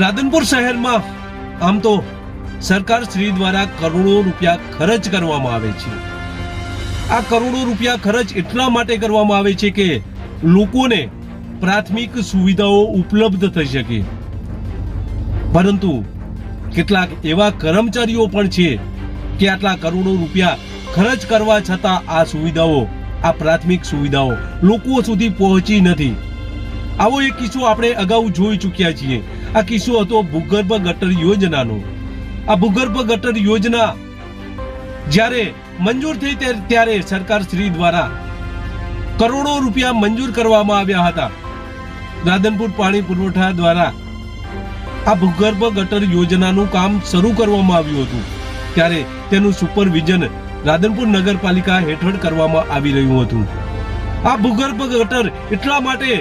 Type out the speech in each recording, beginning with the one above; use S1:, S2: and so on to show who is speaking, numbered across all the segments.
S1: રાધનપુર શહેરમાં આમ તો સરકાર શ્રી દ્વારા કરોડો રૂપિયા ખર્ચ કરવામાં આવે છે. આ કરોડો રૂપિયા ખર્ચ એટલા માટે કરવામાં આવે છે કે લોકોને પ્રાથમિક સુવિધાઓ ઉપલબ્ધ થઈ શકે. પરંતુ કેટલાક એવા કર્મચારીઓ પણ છે કે આટલા કરોડો રૂપિયા ખર્ચ કરવા છતાં આ સુવિધાઓ, આ પ્રાથમિક સુવિધાઓ લોકો સુધી પહોંચી નથી. આવો એક કિસ્સો આપણે અગાઉ જોઈ ચૂક્યા છીએ. આ કિસ્સો હતો ભૂગર્ભ ગટર યોજનાનો. આ ભૂગર્ભ ગટર યોજના જ્યારે મંજૂર થઈ ત્યારે સરકાર શ્રી દ્વારા કરોડો રૂપિયા મંજૂર કરવામાં આવ્યા હતા. રાધનપુર પાણી પુરવઠા દ્વારા આ ભૂગર્ભ ગટર યોજનાનું કામ શરૂ કરવામાં આવ્યું હતું. ત્યારે તેનું સુપરવિઝન રાધનપુર નગરપાલિકા હેઠળ કરવામાં આવી રહ્યું હતું. આ ભૂગર્ભ ગટર એટલા માટે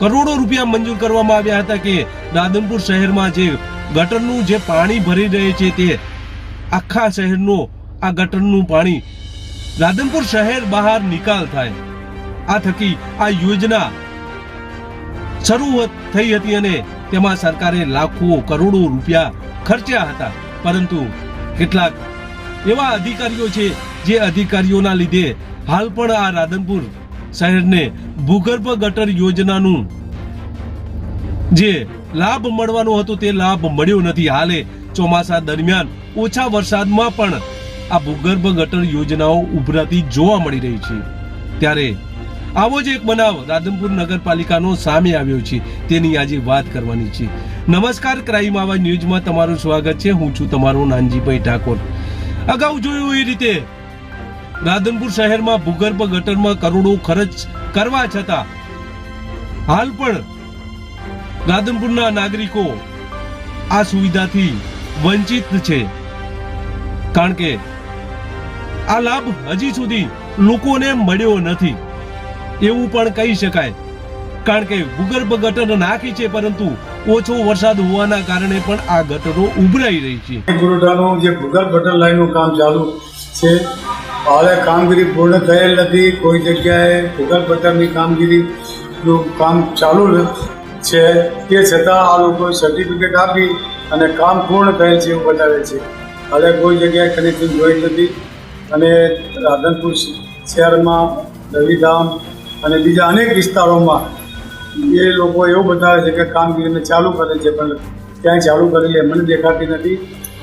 S1: કરોડો રૂપિયા મંજૂર કરવામાં આવ્યા હતા કે રાધનપુર શહેરમાં જે ગટરનું જે પાણી ભરી રહે છે તે આખા શહેરનો આ ગટરનું પાણી રાધનપુર શહેર બહાર નિકાલ થાય. આ થકી આ યોજના શરૂ થઈ હતી અને તેમાં સરકારે લાખો કરોડો રૂપિયા ખર્ચ્યા હતા. પરંતુ કેટલાક એવા અધિકારીઓ છે જે અધિકારીઓના લીધે હાલ પણ આ રાધનપુર શહેરને ભૂગર્ભ ગટર યોજનાનું જે લાભ મળવાનો હતો તે લાભ મળ્યો નથી. હાલે ચોમાસા દરમિયાન ઓછા વરસાદમાં પણ આ ભૂગર્ભ ગટર યોજનાઓ ઉભરાતી જોવા મળી રહી છે. ત્યારે આવો જ એક બનાવ રાધનપુર નગરપાલિકાનો સામે આવ્યો છે. તેની આજે વાત કરવાની છે. નમસ્કાર, ક્રાઇમ આવા ન્યૂઝમાં તમારું સ્વાગત છે. હું છું તમારો નાનજીભાઈ ઠાકોર. અગાઉ જોયું એ રીતે રાધનપુર શહેરમાં ભૂગર્ભ ગટરમાં કરોડો ખર્ચ કરવા છતાં હાલ પણ રાધનપુરના નાગરિકો આ સુવિધાથી વંચિત છે. કારણ કે આ લાભ હજી સુધી લોકોને મળ્યો નથી. એવું પણ કહી શકાય. કારણ કે ભૂગર્ભ ગટર નાખી છે, પરંતુ ઓછો વરસાદ હોવાના કારણે પણ આ ગટરો ઉભરાઈ રહી છે.
S2: જે ભૂગર્ભ ગટર લાઈનનું કામ ચાલુ છે હાલે કામગીરી પૂર્ણ થયેલ નથી, કોઈ જગ્યાએ ભૂગલ ગટરની કામગીરીનું કામ ચાલુ છે. તે છતાં આ લોકો સર્ટિફિકેટ આપી અને કામ પૂર્ણ થયેલ છે એવું બતાવે છે. હાલે કોઈ જગ્યાએ કનેક્શન જોઈ નથી. અને રાધનપુર શહેરમાં રવિધામ અને બીજા અનેક વિસ્તારોમાં એ લોકો એવું બતાવે છે કે કામગીરીને ચાલુ કરે છે, પણ ક્યાંય ચાલુ કરેલી મને દેખાતી નથી.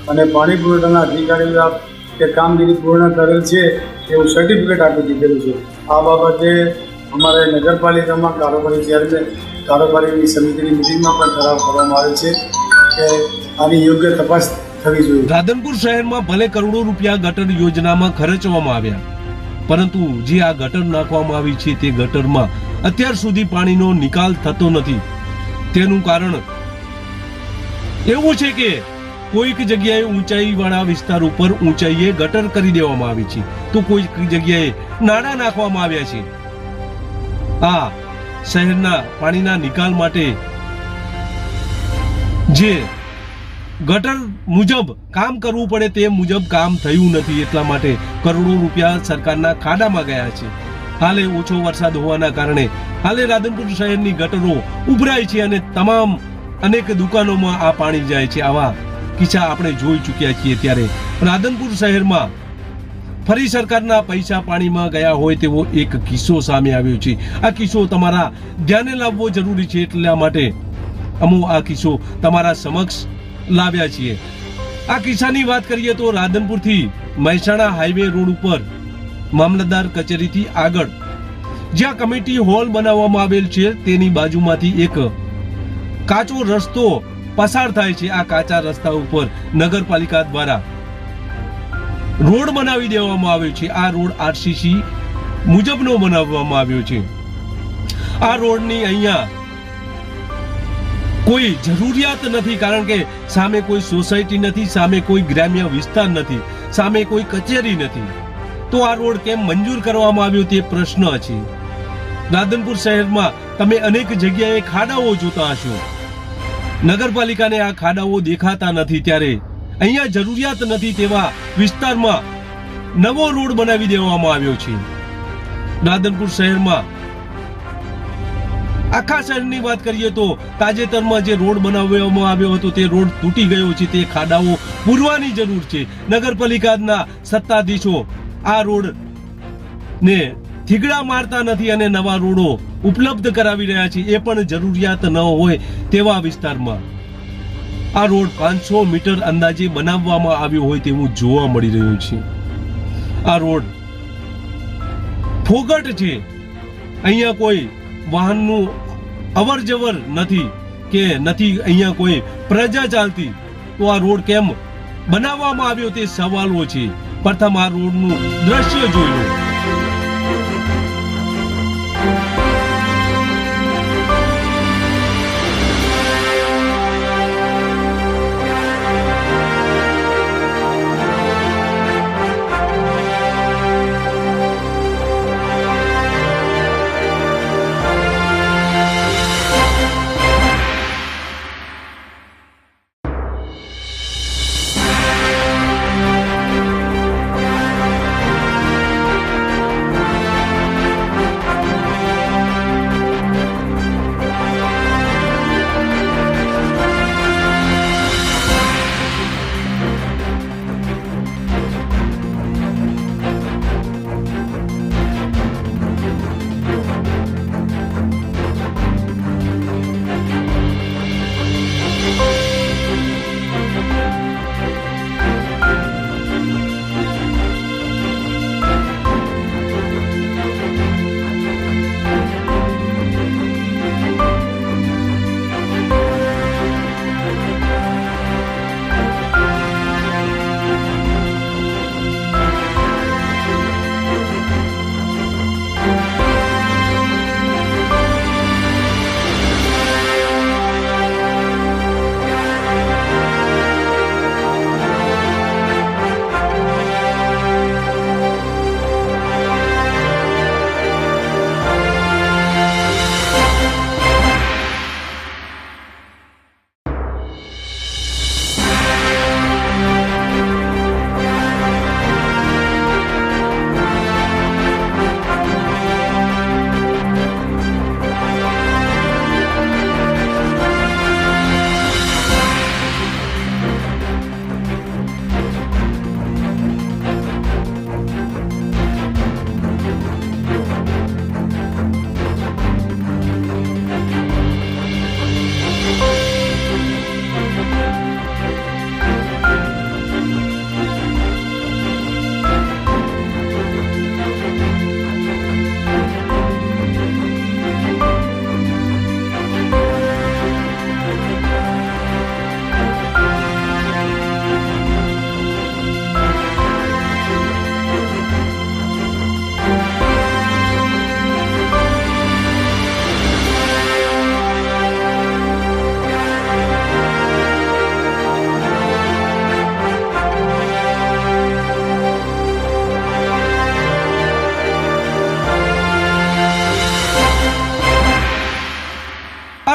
S2: અને પાણી પુરવઠાના અધિકારીઓ કે કામગીરી પૂર્ણ કરેલ છે એવું સર્ટિફિકેટ આપી દીધેલું છે. આ બાબતે અમારે નગરપાલિકામાં કારોબારી ચેરમેન કારોબારીની સમિતિની મિટિંગમાં પણ ઠરાવ કરવામાં આવે છે કે આની યોગ્ય તપાસ થવી જોઈએ.
S1: રાધનપુર શહેરમાં ભલે કરોડો રૂપિયા ગટર યોજનામાં ખર્ચવામાં આવ્યા, પરંતુ જે આ ગટર નાખવામાં આવી છે તે ગટરમાં અત્યાર સુધી પાણીનો નિકાલ થતો નથી. તેનું કારણ એવું છે કે કોઈક જગ્યાએ ઊંચાઈ વાળા વિસ્તાર ઉપર ઊંચાઈએ ગટર કરી દેવામાં આવી છે. તો કોઈક જગ્યાએ નાણાં નાખવામાં આવ્યા છે. આ શહેરના પાણીના નિકાલ માટે જે ગટર મુજબ કામ કરવું પડે તે મુજબ કામ થયું નથી એટલા માટે કરોડો રૂપિયા સરકારના ખાડામાં ગયા છે. હાલે ઓછો વરસાદ હોવાના કારણે હાલે રાધનપુર શહેરની ગટરો ઉભરાય છે અને તમામ અનેક દુકાનોમાં આ પાણી જાય છે. આવા કિસ્સા આપણે જોઈ ચૂક્યા છીએ ત્યારે. રાધનપુર શહેરમાં ફરી સરકારના પૈસા પાણીમાં ગયા હોય તેવો એક કિસ્સો સામે આવ્યો છે. આ કિસ્સો તમારા ધ્યાને લાવવો જરૂરી છે એટલા માટે અમુ આ કિસ્સો તમારા સમક્ષ લાવ્યા છીએ. આ કિસ્સાની વાત કરીએ તો રાધનપુરથી મહેસાણા હાઈવે રોડ ઉપર મામલતદાર કચેરીથી આગળ જ્યાં કમિટી હોલ બનાવવામાં આવેલ છે તેની બાજુમાંથી એક કાચો રસ્તો પસાર થાય છે આ કાચા રસ્તા ઉપર નગરપાલિકા દ્વારા. રોડ બનાવી દેવામાં આવ્યો છે. આ રોડ આરસીસી મુજબનો બનાવવામાં આવ્યો છે. આ રોડની અહીંયા કોઈ જરૂરિયાત નથી, કારણ કે સામે કોઈ સોસાયટી નથી, સામે કોઈ ગ્રામ્ય વિસ્તાર નથી, સામે કોઈ કચેરી નથી. તો આ રોડ કેમ મંજૂર કરવામાં આવ્યો તે પ્રશ્ન છે. રાધનપુર શહેરમાં તમે અનેક જગ્યાએ ખાડાઓ જોતા હશો. નગરપાલિકાને આ ખાડાઓ દેખાતા નથી ત્યારે અહીંયા જરૂરિયાત નથી તેવા વિસ્તારમાં નવો રોડ બનાવી દેવામાં આવ્યો છે. રાધનપુર શહેરમાં આખા શહેરની વાત કરીએ તો તાજેતરમાં જે રોડ બનાવવામાં આવ્યો હતો તે રોડ તૂટી ગયો છે, તે ખાડાઓ પૂરવાની જરૂર છે. નગરપાલિકાના સત્તાધીશો આ રોડ ને થીગડા મારતા નથી અને નવા રોડો ઉપલબ્ધ કરાવી રહ્યા છે. એ પણ જરૂરિયાત ન હોય તેવા વિસ્તારમાં. આ રોડ પાંચસો મીટર અંદાજે બનાવવામાં આવ્યો હોય તેવું જોવા મળી રહ્યું છે. આ રોડ ફોગટ છે. અહીંયા કોઈ વાહનનું અવર જવર નથી કે નથી અહીંયા કોઈ પ્રજા ચાલતી. તો આ રોડ કેમ બનાવવામાં આવ્યો તે સવાલો છે. પ્રથમ આ રોડનું દ્રશ્ય જોઈ લો.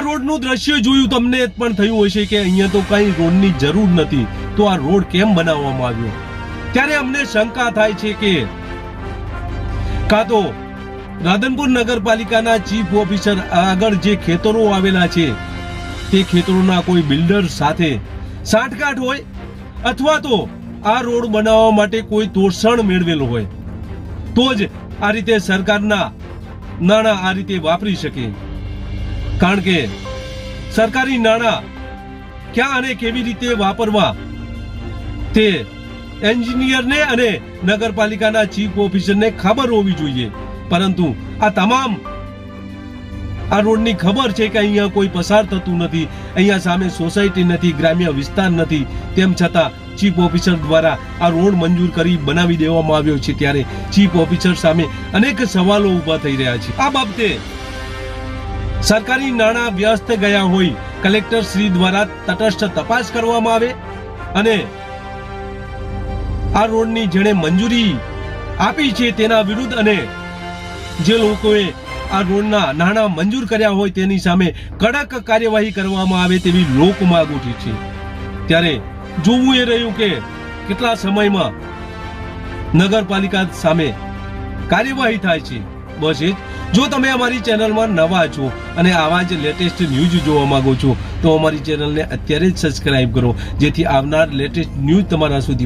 S1: રોડનું દ્રશ્ય જોયું તમને પણ થયું હશે કે અહીંયા તો કઈ રોડની જરૂર નથી. તો આ રોડ કેમ બનાવવામાં આવ્યો? ત્યારે અમને શંકા થાય છે કે કાં તો રાધનપુર નગરપાલિકાના ચીફ ઓફિસર આગળ જે ખેતરો આવેલા છે, તે ખેતરોના કોઈ બિલ્ડર સાથે સાંઠગાંઠ હોય અથવા તો આ રોડ બનાવવા માટે કોઈ તોષણ મેળવેલો હોય. તો જ આ રીતે સરકારના નાણાં આ રીતે વાપરી શકે. કારણ કે સરકારી નાણાં ક્યાં અને કેવી રીતે વાપરવા તે એન્જિનિયરને અને નગરપાલિકાના ચીફ ઓફિસરને ખબર હોવી જોઈએ. પરંતુ આ તમામ આ રોડની ખબર છે કે અહીંયા કોઈ પસાર થતું નથી, અહીંયા સામે સોસાયટી નથી, ગ્રામ્ય વિસ્તાર નથી. તેમ છતાં ચીફ ઓફિસર દ્વારા આ રોડ મંજૂર કરી બનાવી દેવામાં આવ્યો છે ત્યારે ચીફ ઓફિસર સામે અનેક સવાલો ઊભા થઈ રહ્યા છે. આ બાબતે સરકારી નાણાં વ્યસ્ત ગયા હોય, કલેક્ટર શ્રી દ્વારા તટસ્થ તપાસ કરવામાં આવે અને આ રોડની જેણે મંજૂરી આપી છે તેના વિરુદ્ધ અને જે લોકોએ આ રોડના નાણાં મંજૂર કર્યા હોય તેની સામે કડક કાર્યવાહી કરવામાં આવે તેવી લોક માંગ ઉઠી છે. ત્યારે જોવું એ રહ્યું કે કેટલા સમયમાં નગરપાલિકા સામે કાર્યવાહી થાય છે. બસ એ જ. જો તમે અમારી ચેનલમાં નવા છો અને આવા જ લેટેસ્ટ ન્યૂઝ જોવા માંગો છો, તો અમારી ચેનલને અત્યારે જ સબસ્ક્રાઇબ કરો, જેથી આવનાર લેટેસ્ટ ન્યૂઝ તમારા સુધી